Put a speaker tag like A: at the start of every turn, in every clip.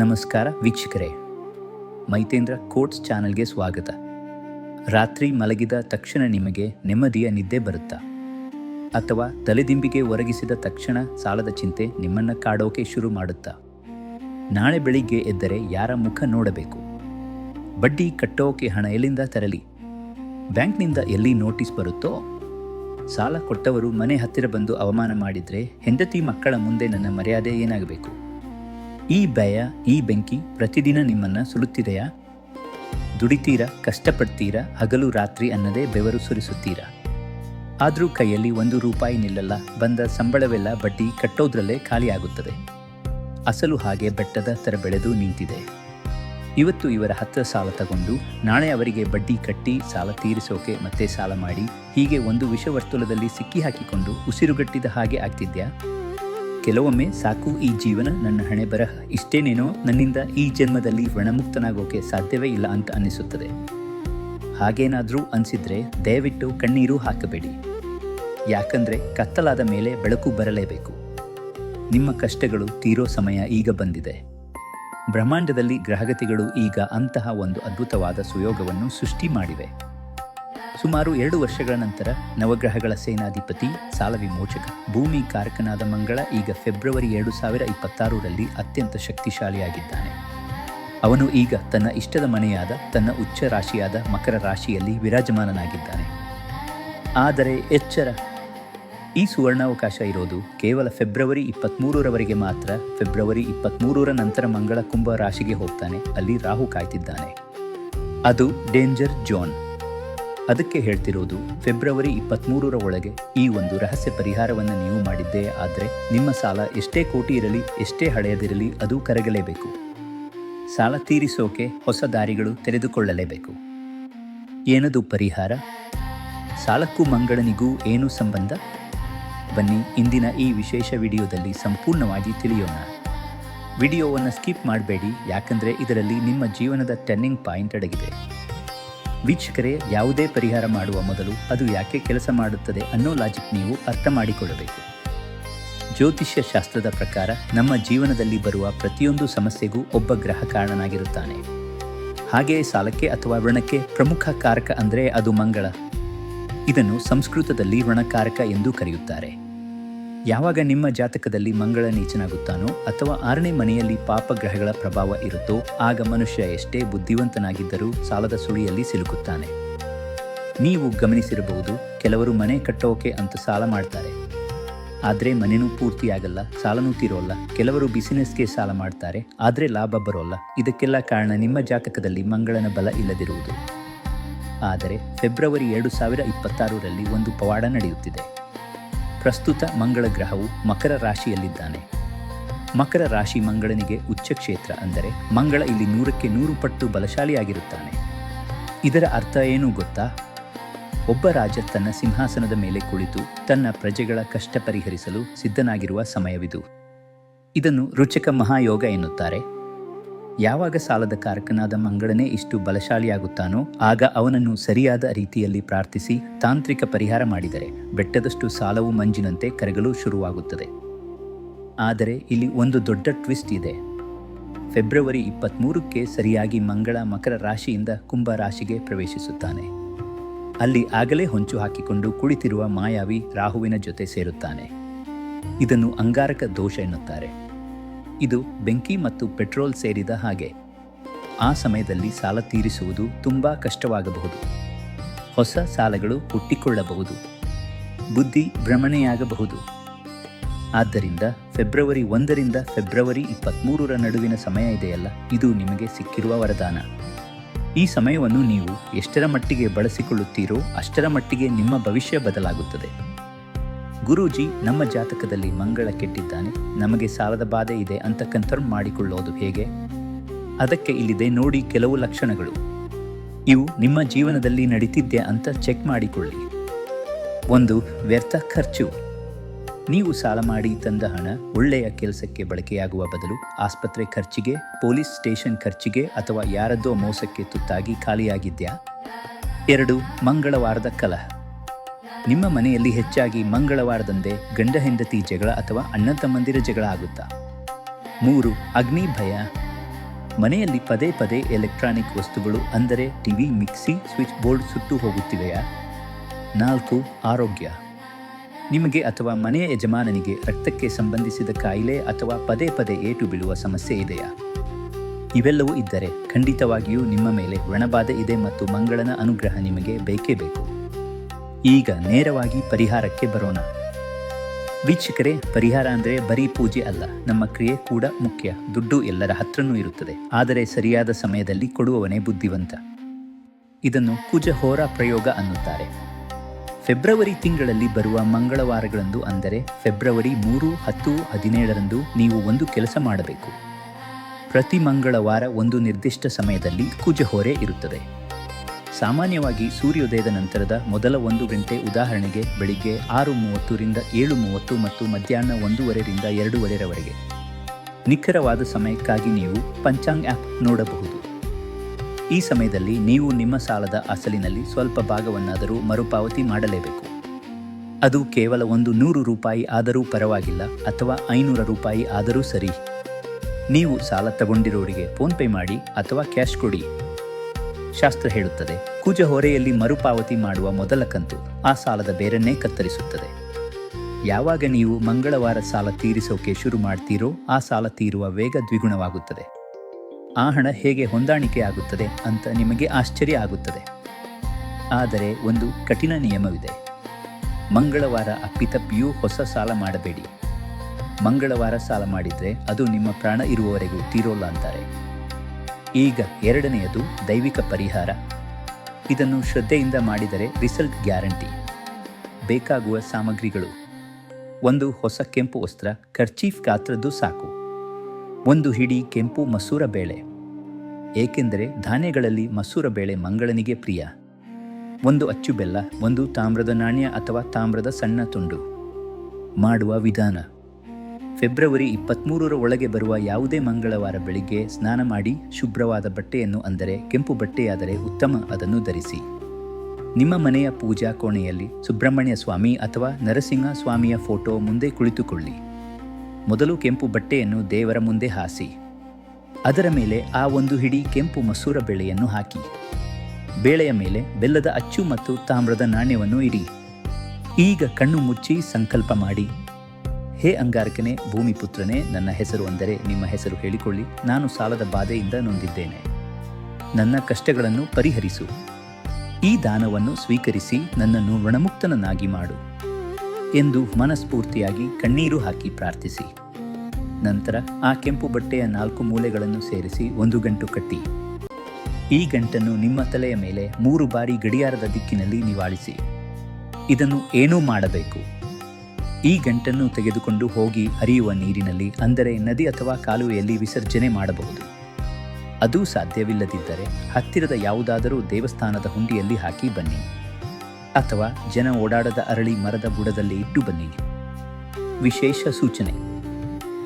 A: ನಮಸ್ಕಾರ ವೀಕ್ಷಕರೇ. ಮೈತೇಂದ್ರ ಕೋಟ್ಸ್ ಚಾನೆಲ್ಗೆ ಸ್ವಾಗತ. ರಾತ್ರಿ ಮಲಗಿದ ತಕ್ಷಣ ನಿಮಗೆ ನೆಮ್ಮದಿಯ ನಿದ್ದೆ ಬರುತ್ತಾ? ಅಥವಾ ತಲೆದಿಂಬಿಗೆ ಒರಗಿಸಿದ ತಕ್ಷಣ ಸಾಲದ ಚಿಂತೆ ನಿಮ್ಮನ್ನು ಕಾಡೋಕೆ ಶುರು ಮಾಡುತ್ತಾ? ನಾಳೆ ಬೆಳಿಗ್ಗೆ ಎದ್ದರೆ ಯಾರ ಮುಖ ನೋಡಬೇಕು? ಬಡ್ಡಿ ಕಟ್ಟೋಕೆ ಹಣ ಎಲ್ಲಿಂದ ತರಲಿ? ಬ್ಯಾಂಕ್ನಿಂದ ಎಲ್ಲಿ ನೋಟಿಸ್ ಬರುತ್ತೋ? ಸಾಲ ಕೊಟ್ಟವರು ಮನೆ ಹತ್ತಿರ ಬಂದು ಅವಮಾನ ಮಾಡಿದರೆ ಹೆಂಡತಿ ಮಕ್ಕಳ ಮುಂದೆ ನನ್ನ ಮರ್ಯಾದೆ ಏನಾಗಬೇಕು? ಈ ಭಯ, ಈ ಬೆಂಕಿ ಪ್ರತಿದಿನ ನಿಮ್ಮನ್ನ ಸುಡುತ್ತಿದೆಯಾ? ದುಡಿತೀರಾ, ಕಷ್ಟಪಡ್ತೀರಾ, ಹಗಲು ರಾತ್ರಿ ಅನ್ನದೇ ಬೆವರು ಸುರಿಸುತ್ತೀರಾ? ಆದರೂ ಕೈಯಲ್ಲಿ ಒಂದು ರೂಪಾಯಿ ನಿಲ್ಲಲ್ಲ, ಬಂದ ಸಂಬಳವೆಲ್ಲ ಬಡ್ಡಿ ಕಟ್ಟೋದ್ರಲ್ಲೇ ಖಾಲಿಯಾಗುತ್ತದೆ ಅಸಲು ಹಾಗೆ ಬೆಟ್ಟದ ಥರ ಬೆಳೆದು ನಿಂತಿದೆ. ಇವತ್ತು ಇವರ ಹತ್ತಿರ ಸಾಲ ತಗೊಂಡು, ನಾಳೆ ಅವರಿಗೆ ಬಡ್ಡಿ ಕಟ್ಟಿ ಸಾಲ ತೀರಿಸೋಕೆ ಮತ್ತೆ ಸಾಲ ಮಾಡಿ, ಹೀಗೆ ಒಂದು ವಿಷವರ್ತುಲದಲ್ಲಿ ಸಿಕ್ಕಿ ಹಾಕಿಕೊಂಡು ಉಸಿರುಗಟ್ಟಿದ ಹಾಗೆ ಆಗ್ತಿದ್ಯಾ? ಕೆಲವೊಮ್ಮೆ ಸಾಕು ಈ ಜೀವನ ನನ್ನ ಹಣೆ ಬರಹ. ಇಷ್ಟೇನೇನೋ ನನ್ನಿಂದ ಈ ಜನ್ಮದಲ್ಲಿ ಋಣಮುಕ್ತನಾಗೋಕೆ ಸಾಧ್ಯವೇ ಇಲ್ಲ ಅಂತ ಅನ್ನಿಸುತ್ತದೆ. ಹಾಗೇನಾದರೂ ಅನಿಸಿದರೆ ದಯವಿಟ್ಟು ಕಣ್ಣೀರು ಹಾಕಬೇಡಿ. ಯಾಕಂದ್ರೆ ಕತ್ತಲಾದ ಮೇಲೆ ಬೆಳಕು ಬರಲೇಬೇಕು. ನಿಮ್ಮ ಕಷ್ಟಗಳು ತೀರೋ ಸಮಯ ಈಗ ಬಂದಿದೆ. ಬ್ರಹ್ಮಾಂಡದಲ್ಲಿ ಗ್ರಹಗತಿಗಳು ಈಗ ಅಂತಹ ಒಂದು ಅದ್ಭುತವಾದ ಸುಯೋಗವನ್ನು ಸೃಷ್ಟಿ ಮಾಡಿವೆ. ಸುಮಾರು ಎರಡು ವರ್ಷಗಳ ನಂತರ ನವಗ್ರಹಗಳ ಸೇನಾಧಿಪತಿ, ಸಾಲ ವಿಮೋಚಕ, ಭೂಮಿ ಕಾರಕನಾದ ಮಂಗಳ ಈಗ ಫೆಬ್ರವರಿ ಎರಡು ಸಾವಿರ ಇಪ್ಪತ್ತಾರರಲ್ಲಿ ಅತ್ಯಂತ ಶಕ್ತಿಶಾಲಿಯಾಗಿದ್ದಾನೆ. ಅವನು ಈಗ ತನ್ನ ಇಷ್ಟದ ಮನೆಯಾದ ತನ್ನ ಉಚ್ಚ ರಾಶಿಯಾದ ಮಕರ ರಾಶಿಯಲ್ಲಿ ವಿರಾಜಮಾನನಾಗಿದ್ದಾನೆ. ಆದರೆ ಎಚ್ಚರ, ಈ ಸುವರ್ಣಾವಕಾಶ ಇರೋದು ಕೇವಲ ಫೆಬ್ರವರಿ ಇಪ್ಪತ್ತ್ಮೂರರವರೆಗೆ ಮಾತ್ರ. ಫೆಬ್ರವರಿ ಇಪ್ಪತ್ತ್ಮೂರರ ನಂತರ ಮಂಗಳ ಕುಂಭ ರಾಶಿಗೆ ಹೋಗ್ತಾನೆ, ಅಲ್ಲಿ ರಾಹು ಕಾಯ್ತಿದ್ದಾನೆ. ಅದು ಡೇಂಜರ್ ಜೋನ್. ಅದಕ್ಕೆ ಹೇಳ್ತಿರೋದು, ಫೆಬ್ರವರಿ ಇಪ್ಪತ್ತ್ಮೂರರ ಒಳಗೆ ಈ ಒಂದು ರಹಸ್ಯ ಪರಿಹಾರವನ್ನು ನೀವು ಮಾಡಿದ್ದೇ ಆದರೆ ನಿಮ್ಮ ಸಾಲ ಎಷ್ಟೇ ಕೋಟಿ ಇರಲಿ, ಎಷ್ಟೇ ಹಳೆಯದಿರಲಿ, ಅದು ಕರಗಲೇಬೇಕು. ಸಾಲ ತೀರಿಸೋಕೆ ಹೊಸ ದಾರಿಗಳು ತೆರೆದುಕೊಳ್ಳಲೇಬೇಕು. ಏನದು ಪರಿಹಾರ? ಸಾಲಕ್ಕೂ ಮಂಗಳನಿಗೂ ಏನು ಸಂಬಂಧ? ಬನ್ನಿ ಇಂದಿನ ಈ ವಿಶೇಷ ವಿಡಿಯೋದಲ್ಲಿ ಸಂಪೂರ್ಣವಾಗಿ ತಿಳಿಯೋಣ. ವಿಡಿಯೋವನ್ನು ಸ್ಕಿಪ್ ಮಾಡಬೇಡಿ, ಯಾಕಂದರೆ ಇದರಲ್ಲಿ ನಿಮ್ಮ ಜೀವನದ ಟರ್ನಿಂಗ್ ಪಾಯಿಂಟ್ ಅಡಗಿದೆ. ವೀಕ್ಷಕರೇ, ಯಾವುದೇ ಪರಿಹಾರ ಮಾಡುವ ಮೊದಲು ಅದು ಯಾಕೆ ಕೆಲಸ ಮಾಡುತ್ತದೆ ಅನ್ನೋ ಲಾಜಿಕ್ ನೀವು ಅರ್ಥ ಮಾಡಿಕೊಳ್ಳಬೇಕು. ಜ್ಯೋತಿಷ್ಯ ಶಾಸ್ತ್ರದ ಪ್ರಕಾರ ನಮ್ಮ ಜೀವನದಲ್ಲಿ ಬರುವ ಪ್ರತಿಯೊಂದು ಸಮಸ್ಯೆಗೂ ಒಬ್ಬ ಗ್ರಹ ಕಾರಣನಾಗಿರುತ್ತಾನೆ ಹಾಗೆಯೇ ಸಾಲಕ್ಕೆ ಅಥವಾ ಋಣಕ್ಕೆ ಪ್ರಮುಖ ಕಾರಕ ಅಂದರೆ ಅದು ಮಂಗಳ. ಇದನ್ನು ಸಂಸ್ಕೃತದಲ್ಲಿ ಋಣಕಾರಕ ಎಂದು ಕರೆಯುತ್ತಾರೆ. ಯಾವಾಗ ನಿಮ್ಮ ಜಾತಕದಲ್ಲಿ ಮಂಗಳ ನೀಚನಾಗುತ್ತಾನೋ ಅಥವಾ ಆರನೇ ಮನೆಯಲ್ಲಿ ಪಾಪ ಗ್ರಹಗಳ ಪ್ರಭಾವ ಇರುತ್ತೋ, ಆಗ ಮನುಷ್ಯ ಎಷ್ಟೇ ಬುದ್ಧಿವಂತನಾಗಿದ್ದರೂ ಸಾಲದ ಸುಳಿಯಲ್ಲಿ ಸಿಲುಕುತ್ತಾನೆ. ನೀವು ಗಮನಿಸಿರಬಹುದು, ಕೆಲವರು ಮನೆ ಕಟ್ಟೋಕೆ ಅಂತ ಸಾಲ ಮಾಡ್ತಾರೆ. ಆದರೆ ಮನೆನೂ ಪೂರ್ತಿಯಾಗಲ್ಲ, ಸಾಲನೂ ತೀರೋಲ್ಲ. ಕೆಲವರು ಬಿಸಿನೆಸ್ಗೆ ಸಾಲ ಮಾಡ್ತಾರೆ, ಆದರೆ ಲಾಭ ಬರೋಲ್ಲ. ಇದಕ್ಕೆಲ್ಲ ಕಾರಣ ನಿಮ್ಮ ಜಾತಕದಲ್ಲಿ ಮಂಗಳನ ಬಲ ಇಲ್ಲದಿರುವುದು. ಆದರೆ, ಫೆಬ್ರವರಿ ಎರಡು ಸಾವಿರ ಇಪ್ಪತ್ತಾರರಲ್ಲಿ ಒಂದು ಪವಾಡ ನಡೆಯುತ್ತಿದೆ. ಪ್ರಸ್ತುತ ಮಂಗಳ ಗ್ರಹವು ಮಕರ ರಾಶಿಯಲ್ಲಿದ್ದಾನೆ. ಮಕರ ರಾಶಿ ಮಂಗಳನಿಗೆ ಉಚ್ಚ ಕ್ಷೇತ್ರ ಅಂದರೆ ಮಂಗಳ ಇಲ್ಲಿ ನೂರಕ್ಕೆ ನೂರು ಪಟ್ಟು ಬಲಶಾಲಿಯಾಗಿರುತ್ತಾನೆ. ಇದರ ಅರ್ಥ ಏನು ಗೊತ್ತಾ? ಒಬ್ಬ ರಾಜ ತನ್ನ ಸಿಂಹಾಸನದ ಮೇಲೆ ಕುಳಿತು ತನ್ನ ಪ್ರಜೆಗಳ ಕಷ್ಟ ಪರಿಹರಿಸಲು ಸಿದ್ಧನಾಗಿರುವ ಸಮಯವಿದು. ಇದನ್ನು ರುಚಕ ಮಹಾಯೋಗ ಎನ್ನುತ್ತಾರೆ. ಯಾವಾಗ ಸಾಲದ ಕಾರಕನಾದ ಮಂಗಳನೇ ಇಷ್ಟು ಬಲಶಾಲಿಯಾಗುತ್ತಾನೋ, ಆಗ ಅವನನ್ನು ಸರಿಯಾದ ರೀತಿಯಲ್ಲಿ ಪ್ರಾರ್ಥಿಸಿ ತಾಂತ್ರಿಕ ಪರಿಹಾರ ಮಾಡಿದರೆ ಬೆಟ್ಟದಷ್ಟು ಸಾಲವು ಮಂಜಿನಂತೆ ಕರಗಲು ಶುರುವಾಗುತ್ತದೆ. ಆದರೆ ಇಲ್ಲಿ ಒಂದು ದೊಡ್ಡ ಟ್ವಿಸ್ಟ್ ಇದೆ. ಫೆಬ್ರವರಿ ಇಪ್ಪತ್ತ್ಮೂರಕ್ಕೆ ಸರಿಯಾಗಿ ಮಂಗಳ ಮಕರ ರಾಶಿಯಿಂದ ಕುಂಭ ರಾಶಿಗೆ ಪ್ರವೇಶಿಸುತ್ತಾನೆ. ಅಲ್ಲಿ ಆಗಲೇ ಹೊಂಚು ಹಾಕಿಕೊಂಡು ಕುಳಿತಿರುವ ಮಾಯಾವಿ ರಾಹುವಿನ ಜೊತೆ ಸೇರುತ್ತಾನೆ. ಇದನ್ನು ಅಂಗಾರಕ ದೋಷ ಎನ್ನುತ್ತಾರೆ. ಇದು ಬೆಂಕಿ ಮತ್ತು ಪೆಟ್ರೋಲ್ ಸೇರಿದ ಹಾಗೆ. ಆ ಸಮಯದಲ್ಲಿ ಸಾಲ ತೀರಿಸುವುದು ತುಂಬ ಕಷ್ಟವಾಗಬಹುದು. ಹೊಸ ಸಾಲಗಳು ಹುಟ್ಟಿಕೊಳ್ಳಬಹುದು. ಬುದ್ಧಿ ಭ್ರಮಣೆಯಾಗಬಹುದು. ಆದ್ದರಿಂದ ಫೆಬ್ರವರಿ ಒಂದರಿಂದ ಫೆಬ್ರವರಿ ಇಪ್ಪತ್ತ್ಮೂರರ ನಡುವಿನ ಸಮಯ ಇದೆಯಲ್ಲ, ಇದು ನಿಮಗೆ ಸಿಕ್ಕಿರುವ ವರದಾನ. ಈ ಸಮಯವನ್ನು ನೀವು ಎಷ್ಟರ ಮಟ್ಟಿಗೆ ಬಳಸಿಕೊಳ್ಳುತ್ತೀರೋ ಅಷ್ಟರ ಮಟ್ಟಿಗೆ ನಿಮ್ಮ ಭವಿಷ್ಯ ಬದಲಾಗುತ್ತದೆ. ಗುರೂಜಿ ನಮ್ಮ ಜಾತಕದಲ್ಲಿ ಮಂಗಳ ಕೆಟ್ಟಿದ್ದಾನೆ. ನಮಗೆ ಸಾಲದ ಬಾಧೆ ಇದೆ ಅಂತ ಕನ್ಫರ್ಮ್ ಮಾಡಿಕೊಳ್ಳೋದು ಹೇಗೆ? ಅದಕ್ಕೆ ಇಲ್ಲಿದೆ ನೋಡಿ ಕೆಲವು ಲಕ್ಷಣಗಳು. ಇವು ನಿಮ್ಮ ಜೀವನದಲ್ಲಿ ನಡೀತಿದ್ದೆ ಅಂತ ಚೆಕ್ ಮಾಡಿಕೊಳ್ಳಿ. ಒಂದು, ವ್ಯರ್ಥ ಖರ್ಚು. ನೀವು ಸಾಲ ಮಾಡಿ ತಂದ ಹಣ ಒಳ್ಳೆಯ ಕೆಲಸಕ್ಕೆ ಬಳಕೆಯಾಗುವ ಬದಲು ಆಸ್ಪತ್ರೆ ಖರ್ಚಿಗೆ, ಪೊಲೀಸ್ ಸ್ಟೇಷನ್ ಖರ್ಚಿಗೆ ಅಥವಾ ಯಾರದ್ದೋ ಮೋಸಕ್ಕೆ ತುತ್ತಾಗಿ ಖಾಲಿಯಾಗಿದ್ಯಾ? ಎರಡು, ಮಂಗಳವಾರದ ಕಲಹ. ನಿಮ್ಮ ಮನೆಯಲ್ಲಿ ಹೆಚ್ಚಾಗಿ ಮಂಗಳವಾರದಂದೇ ಗಂಡ ಹೆಂಡತಿ ಜಗಳ ಅಥವಾ ಅಣ್ಣ ತಮ್ಮಂದಿರ ಜಗಳ ಆಗುತ್ತಾ? ಮೂರು, ಅಗ್ನಿ ಭಯ. ಮನೆಯಲ್ಲಿ ಪದೇ ಪದೇ ಎಲೆಕ್ಟ್ರಾನಿಕ್ ವಸ್ತುಗಳು, ಅಂದರೆ ಟಿವಿ, ಮಿಕ್ಸಿ, ಸ್ವಿಚ್ ಬೋರ್ಡ್ ಸುಟ್ಟು ಹೋಗುತ್ತಿವೆಯಾ? ನಾಲ್ಕು, ಆರೋಗ್ಯ. ನಿಮಗೆ ಅಥವಾ ಮನೆಯ ಯಜಮಾನನಿಗೆ ರಕ್ತಕ್ಕೆ ಸಂಬಂಧಿಸಿದ ಕಾಯಿಲೆ ಅಥವಾ ಪದೇ ಪದೇ ಏಟು ಬೀಳುವ ಸಮಸ್ಯೆ ಇದೆಯಾ? ಇವೆಲ್ಲವೂ ಇದ್ದರೆ ಖಂಡಿತವಾಗಿಯೂ ನಿಮ್ಮ ಮೇಲೆ ವ್ರಣಬಾಧೆ ಇದೆ ಮತ್ತು ಮಂಗಳನ ಅನುಗ್ರಹ ನಿಮಗೆ ಬೇಕೇ ಬೇಕು. ಈಗ ನೇರವಾಗಿ ಪರಿಹಾರಕ್ಕೆ ಬರೋಣ. ವೀಕ್ಷಕರೇ, ಪರಿಹಾರ ಅಂದರೆ ಬರೀ ಪೂಜೆ ಅಲ್ಲ, ನಮ್ಮ ಕ್ರಿಯೆ ಕೂಡ ಮುಖ್ಯ, ದುಡ್ಡು ಎಲ್ಲರ ಹತ್ರನೂ ಇರುತ್ತದೆ, ಆದರೆ ಸರಿಯಾದ ಸಮಯದಲ್ಲಿ ಕೊಡುವವನೇ ಬುದ್ಧಿವಂತ. ಇದನ್ನು ಕುಜಹೋರ ಪ್ರಯೋಗ ಅನ್ನುತ್ತಾರೆ. ಫೆಬ್ರವರಿ ತಿಂಗಳಲ್ಲಿ ಬರುವ ಮಂಗಳವಾರಗಳಂದು ಅಂದರೆ ಫೆಬ್ರವರಿ ಮೂರು, ಹತ್ತು, ಹದಿನೇಳರಂದು ನೀವು ಒಂದು ಕೆಲಸ ಮಾಡಬೇಕು. ಪ್ರತಿ ಮಂಗಳವಾರ ಒಂದು ನಿರ್ದಿಷ್ಟ ಸಮಯದಲ್ಲಿ ಕುಜಹೋರೆ ಇರುತ್ತದೆ. ಸಾಮಾನ್ಯವಾಗಿ ಸೂರ್ಯೋದಯದ ನಂತರದ ಮೊದಲ ಒಂದು ಗಂಟೆ ಉದಾಹರಣೆಗೆ ಬೆಳಿಗ್ಗೆ ಆರು ಮೂವತ್ತರಿಂದ ಏಳು ಮೂವತ್ತು ಮತ್ತು ಮಧ್ಯಾಹ್ನ ಒಂದೂವರೆಯಿಂದ ಎರಡೂವರೆರವರೆಗೆ. ನಿಖರವಾದ ಸಮಯಕ್ಕಾಗಿ ನೀವು ಪಂಚಾಂಗ್ ಆ್ಯಪ್ ನೋಡಬಹುದು. ಈ ಸಮಯದಲ್ಲಿ ನೀವು ನಿಮ್ಮ ಸಾಲದ ಅಸಲಿನಲ್ಲಿ ಸ್ವಲ್ಪ ಭಾಗವನ್ನಾದರೂ ಮರುಪಾವತಿ ಮಾಡಲೇಬೇಕು. ಅದು ಕೇವಲ ಒಂದು ನೂರು ರೂಪಾಯಿ ಆದರೂ ಪರವಾಗಿಲ್ಲ ಅಥವಾ ಐನೂರು ರೂಪಾಯಿ ಆದರೂ ಸರಿ. ನೀವು ಸಾಲ ತಗೊಂಡಿರೋರಿಗೆ ಫೋನ್ಪೇ ಮಾಡಿ ಅಥವಾ ಕ್ಯಾಶ್ ಕೊಡಿ. ಶಾಸ್ತ್ರ ಹೇಳುತ್ತದೆ, ಕುಜ ಹೊರೆಯಲ್ಲಿ ಮರುಪಾವತಿ ಮಾಡುವ ಮೊದಲ ಕಂತು ಆ ಸಾಲದ ಬೇರನ್ನೇ ಕತ್ತರಿಸುತ್ತದೆ. ಯಾವಾಗ ನೀವು ಮಂಗಳವಾರ ಸಾಲ ತೀರಿಸೋಕೆ ಶುರು ಮಾಡ್ತೀರೋ ಆ ಸಾಲ ತೀರುವ ವೇಗ ದ್ವಿಗುಣವಾಗುತ್ತದೆ. ಆ ಹಣ ಹೇಗೆ ಹೊಂದಾಣಿಕೆ ಆಗುತ್ತದೆ ಅಂತ ನಿಮಗೆ ಆಶ್ಚರ್ಯ ಆಗುತ್ತದೆ. ಆದರೆ ಒಂದು ಕಠಿಣ ನಿಯಮವಿದೆ. ಮಂಗಳವಾರ ಅಪ್ಪಿತಪ್ಪಿಯೂ ಹೊಸ ಸಾಲ ಮಾಡಬೇಡಿ. ಮಂಗಳವಾರ ಸಾಲ ಮಾಡಿದರೆ ಅದು ನಿಮ್ಮ ಪ್ರಾಣ ಇರುವವರೆಗೂ ತೀರೋಲ್ಲ ಅಂತಾರೆ. ಈಗ ಎರಡನೆಯದು ದೈವಿಕ ಪರಿಹಾರ. ಇದನ್ನು ಶ್ರದ್ಧೆಯಿಂದ ಮಾಡಿದರೆ ರಿಸಲ್ಟ್ ಗ್ಯಾರಂಟಿ ಬೇಕಾಗುವ ಸಾಮಗ್ರಿಗಳು. ಒಂದು ಹೊಸ ಕೆಂಪು ವಸ್ತ್ರ ಖರ್ಚೀಫ್ ಗಾತ್ರದ್ದು ಸಾಕು. ಒಂದು ಹಿಡಿ ಕೆಂಪು ಮಸೂರ ಬೇಳೆ. ಏಕೆಂದರೆ ಧಾನ್ಯಗಳಲ್ಲಿ ಮಸೂರ ಬೇಳೆ ಮಂಗಳನಿಗೆ ಪ್ರಿಯ. ಒಂದು ಅಚ್ಚು ಬೆಲ್ಲ ಒಂದು ತಾಮ್ರದ ನಾಣ್ಯ ಅಥವಾ ತಾಮ್ರದ ಸಣ್ಣ ತುಂಡು. ಮಾಡುವ ವಿಧಾನ. ಫೆಬ್ರವರಿ ಇಪ್ಪತ್ತ್ಮೂರರ ಒಳಗೆ ಬರುವ ಯಾವುದೇ ಮಂಗಳವಾರ ಬೆಳಿಗ್ಗೆ ಸ್ನಾನ ಮಾಡಿ ಶುಭ್ರವಾದ ಬಟ್ಟೆಯನ್ನು ಅಂದರೆ ಕೆಂಪು ಬಟ್ಟೆಯಾದರೆ ಉತ್ತಮ, ಅದನ್ನು ಧರಿಸಿ. ನಿಮ್ಮ ಮನೆಯ ಪೂಜಾ ಕೋಣೆಯಲ್ಲಿ ಸುಬ್ರಹ್ಮಣ್ಯ ಸ್ವಾಮಿ ಅಥವಾ ನರಸಿಂಹ ಸ್ವಾಮಿಯ ಫೋಟೋ ಮುಂದೆ ಕುಳಿತುಕೊಳ್ಳಿ. ಮೊದಲು ಕೆಂಪು ಬಟ್ಟೆಯನ್ನು ದೇವರ ಮುಂದೆ ಹಾಸಿ. ಅದರ ಮೇಲೆ ಆ ಒಂದು ಹಿಡಿ ಕೆಂಪು ಮಸೂರ ಬೇಳೆಯನ್ನು ಹಾಕಿ. ಬೇಳೆಯ ಮೇಲೆ ಬೆಲ್ಲದ ಅಚ್ಚು ಮತ್ತು ತಾಮ್ರದ ನಾಣ್ಯವನ್ನು ಇಡಿ. ಈಗ ಕಣ್ಣು ಮುಚ್ಚಿ ಸಂಕಲ್ಪ ಮಾಡಿ. ಹೇ ಅಂಗಾರಕನೇ ಭೂಮಿಪುತ್ರನೇ ನನ್ನ ಹೆಸರು ಅಂದರೆ ನಿಮ್ಮ ಹೆಸರು ಹೇಳಿಕೊಳ್ಳಿ. ನಾನು ಸಾಲದ ಬಾಧೆಯಿಂದ ನೊಂದಿದ್ದೇನೆ. ನನ್ನ ಕಷ್ಟಗಳನ್ನು ಪರಿಹರಿಸು. ಈ ದಾನವನ್ನು ಸ್ವೀಕರಿಸಿ ನನ್ನನ್ನು ಋಣಮುಕ್ತನನ್ನಾಗಿ ಮಾಡು ಎಂದು ಮನಸ್ಫೂರ್ತಿಯಾಗಿ ಕಣ್ಣೀರು ಹಾಕಿ ಪ್ರಾರ್ಥಿಸಿ. ನಂತರ ಆ ಕೆಂಪು ಬಟ್ಟೆಯ ನಾಲ್ಕು ಮೂಲೆಗಳನ್ನು ಸೇರಿಸಿ ಒಂದು ಗಂಟು ಕಟ್ಟಿ. ಈ ಗಂಟನ್ನು ನಿಮ್ಮ ತಲೆಯ ಮೇಲೆ ಮೂರು ಬಾರಿ ಗಡಿಯಾರದ ದಿಕ್ಕಿನಲ್ಲಿ ನಿವಾಳಿಸಿ. ಇದನ್ನು ಏನೂ ಮಾಡಬೇಕು. ಈ ಗಂಟನ್ನು ತೆಗೆದುಕೊಂಡು ಹೋಗಿ ಹರಿಯುವ ನೀರಿನಲ್ಲಿ, ಅಂದರೆ ನದಿ ಅಥವಾ ಕಾಲುವೆಯಲ್ಲಿ ವಿಸರ್ಜನೆ ಮಾಡಬಹುದು. ಅದು ಸಾಧ್ಯವಿಲ್ಲದಿದ್ದರೆ ಹತ್ತಿರದ ಯಾವುದಾದರೂ ದೇವಸ್ಥಾನದ ಹುಂಡಿಯಲ್ಲಿ ಹಾಕಿ ಬನ್ನಿ, ಅಥವಾ ಜನ ಓಡಾಡದ ಅರಳಿ ಮರದ ಬುಡದಲ್ಲಿ ಇಟ್ಟು ಬನ್ನಿ. ವಿಶೇಷ ಸೂಚನೆ,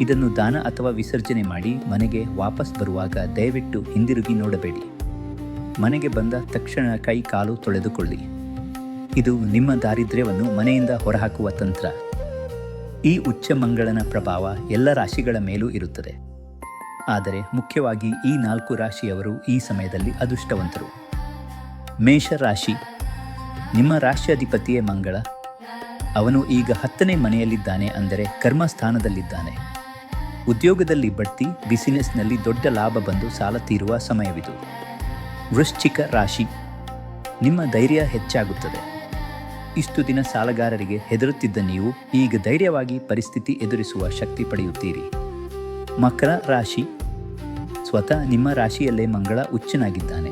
A: ಇದನ್ನು ದಾನ ಅಥವಾ ವಿಸರ್ಜನೆ ಮಾಡಿ ಮನೆಗೆ ವಾಪಸ್ ಬರುವಾಗ ದಯವಿಟ್ಟು ಹಿಂದಿರುಗಿ ನೋಡಬೇಡಿ. ಮನೆಗೆ ಬಂದ ತಕ್ಷಣ ಕೈ ಕಾಲು ತೊಳೆದುಕೊಳ್ಳಿ. ಇದು ನಿಮ್ಮ ದಾರಿದ್ರ್ಯವನ್ನು ಮನೆಯಿಂದ ಹೊರಹಾಕುವ ತಂತ್ರ. ಈ ಉಚ್ಚ ಮಂಗಳನ ಪ್ರಭಾವ ಎಲ್ಲ ರಾಶಿಗಳ ಮೇಲೂ ಇರುತ್ತದೆ. ಆದರೆ ಮುಖ್ಯವಾಗಿ ಈ ನಾಲ್ಕು ರಾಶಿಯವರು ಈ ಸಮಯದಲ್ಲಿ ಅದೃಷ್ಟವಂತರು. ಮೇಷ ರಾಶಿ, ನಿಮ್ಮ ರಾಶ್ಯಾಧಿಪತಿಯೇ ಮಂಗಳ. ಅವನು ಈಗ ಹತ್ತನೇ ಮನೆಯಲ್ಲಿದ್ದಾನೆ ಅಂದರೆ ಕರ್ಮಸ್ಥಾನದಲ್ಲಿದ್ದಾನೆ. ಉದ್ಯೋಗದಲ್ಲಿ ಬಡ್ತಿ, ಬಿಸಿನೆಸ್ನಲ್ಲಿ ದೊಡ್ಡ ಲಾಭ ಬಂದು ಸಾಲ ತೀರುವ ಸಮಯವಿದು. ವೃಶ್ಚಿಕ ರಾಶಿ, ನಿಮ್ಮ ಧೈರ್ಯ ಹೆಚ್ಚಾಗುತ್ತದೆ. ಇಷ್ಟು ದಿನ ಸಾಲಗಾರರಿಗೆ ಹೆದರುತ್ತಿದ್ದ ನೀವು ಈಗ ಧೈರ್ಯವಾಗಿ ಪರಿಸ್ಥಿತಿ ಎದುರಿಸುವ ಶಕ್ತಿ ಪಡೆಯುತ್ತೀರಿ. ಮಕರ ರಾಶಿ. ಸ್ವತಃ ನಿಮ್ಮ ರಾಶಿಯಲ್ಲೇ ಮಂಗಳ ಉಚ್ಚನಾಗಿದ್ದಾನೆ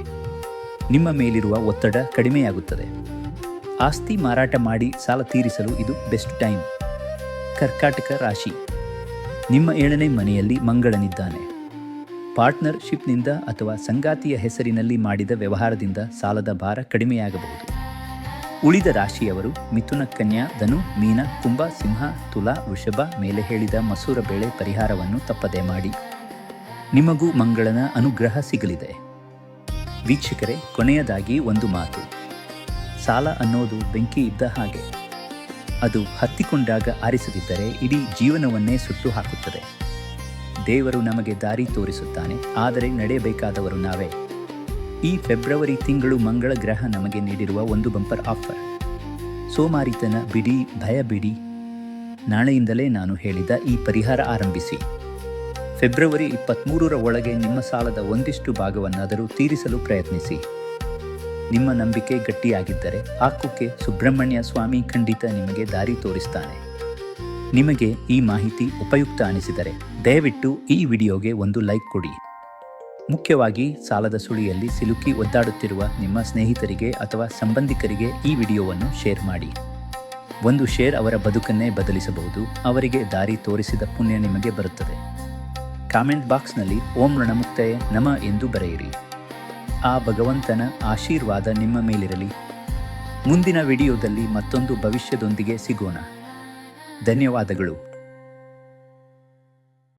A: ನಿಮ್ಮ ಮೇಲಿರುವ ಒತ್ತಡ ಕಡಿಮೆಯಾಗುತ್ತದೆ. ಆಸ್ತಿ ಮಾರಾಟ ಮಾಡಿ ಸಾಲ ತೀರಿಸಲು ಇದು ಬೆಸ್ಟ್ ಟೈಮ್. ಕರ್ಕಾಟಕ ರಾಶಿ. ನಿಮ್ಮ ಏಳನೇ ಮನೆಯಲ್ಲಿ ಮಂಗಳನಿದ್ದಾನೆ. ಪಾರ್ಟ್ನರ್ಶಿಪ್ನಿಂದ ಅಥವಾ ಸಂಗಾತಿಯ ಹೆಸರಿನಲ್ಲಿ ಮಾಡಿದ ವ್ಯವಹಾರದಿಂದ ಸಾಲದ ಭಾರ ಕಡಿಮೆಯಾಗಬಹುದು. ಉಳಿದ ರಾಶಿಯವರು ಮಿಥುನ ಕನ್ಯಾ, ಧನು, ಮೀನ, ಕುಂಭ, ಸಿಂಹ, ತುಲಾ, ವೃಷಭ ಮೇಲೆ ಹೇಳಿದ ಮಸೂರ ಬೇಳೆ ಪರಿಹಾರವನ್ನು ತಪ್ಪದೆ ಮಾಡಿ. ನಿಮಗೂ ಮಂಗಳನ ಅನುಗ್ರಹ ಸಿಗಲಿದೆ. ವೀಕ್ಷಕರೇ, ಕೊನೆಯದಾಗಿ ಒಂದು ಮಾತು. ಸಾಲ ಅನ್ನೋದು ಬೆಂಕಿ ಇದ್ದ ಹಾಗೆ. ಅದು ಹತ್ತಿಕೊಂಡಾಗ ಆರಿಸದಿದ್ದರೆ ಇಡೀ ಜೀವನವನ್ನೇ ಸುಟ್ಟು ಹಾಕುತ್ತದೆ. ದೇವರು ನಮಗೆ ದಾರಿ ತೋರಿಸುತ್ತಾನೆ, ಆದರೆ ನಡೆಯಬೇಕಾದವರು ನಾವೇ. ಈ ಫೆಬ್ರವರಿ ತಿಂಗಳು ಮಂಗಳ ಗ್ರಹ ನಮಗೆ ನೀಡಿರುವ ಒಂದು ಬಂಪರ್ ಆಫರ್. ಸೋಮಾರಿತನ ಬಿಡಿ, ಭಯ ಬಿಡಿ. ನಾಳೆಯಿಂದಲೇ ನಾನು ಹೇಳಿದ ಈ ಪರಿಹಾರ ಆರಂಭಿಸಿ. ಫೆಬ್ರವರಿ ಇಪ್ಪತ್ತ್ಮೂರರ ಒಳಗೆ ನಿಮ್ಮ ಸಾಲದ ಒಂದಿಷ್ಟು ಭಾಗವನ್ನಾದರೂ ತೀರಿಸಲು ಪ್ರಯತ್ನಿಸಿ. ನಿಮ್ಮ ನಂಬಿಕೆ ಗಟ್ಟಿಯಾಗಿದ್ದರೆ ಆಕುಕ್ಕೆ ಸುಬ್ರಹ್ಮಣ್ಯ ಸ್ವಾಮಿ ಖಂಡಿತ ನಿಮಗೆ ದಾರಿ ತೋರಿಸ್ತಾನೆ. ನಿಮಗೆ ಈ ಮಾಹಿತಿ ಉಪಯುಕ್ತ ಅನಿಸಿದರೆ ದಯವಿಟ್ಟು ಈ ವಿಡಿಯೋಗೆ ಒಂದು ಲೈಕ್ ಕೊಡಿ. ಮುಖ್ಯವಾಗಿ ಸಾಲದ ಸುಳಿಯಲ್ಲಿ ಸಿಲುಕಿ ಒದ್ದಾಡುತ್ತಿರುವ ನಿಮ್ಮ ಸ್ನೇಹಿತರಿಗೆ ಅಥವಾ ಸಂಬಂಧಿಕರಿಗೆ ಈ ವಿಡಿಯೋವನ್ನು ಶೇರ್ ಮಾಡಿ. ಒಂದು ಶೇರ್ ಅವರ ಬದುಕನ್ನೇ ಬದಲಿಸಬಹುದು, ಅವರಿಗೆ ದಾರಿ ತೋರಿಸಿದ ಪುಣ್ಯ ನಿಮಗೆ ಬರುತ್ತದೆ. ಕಾಮೆಂಟ್ ಬಾಕ್ಸ್ನಲ್ಲಿ ಓಂ ಋಣಮುಕ್ತಯೇ ನಮ ಎಂದು ಬರೆಯಿರಿ. ಆ ಭಗವಂತನ ಆಶೀರ್ವಾದ ನಿಮ್ಮ ಮೇಲಿರಲಿ. ಮುಂದಿನ ವಿಡಿಯೋದಲ್ಲಿ ಮತ್ತೊಂದು ಭವಿಷ್ಯದೊಂದಿಗೆ ಸಿಗೋಣ. ಧನ್ಯವಾದಗಳು.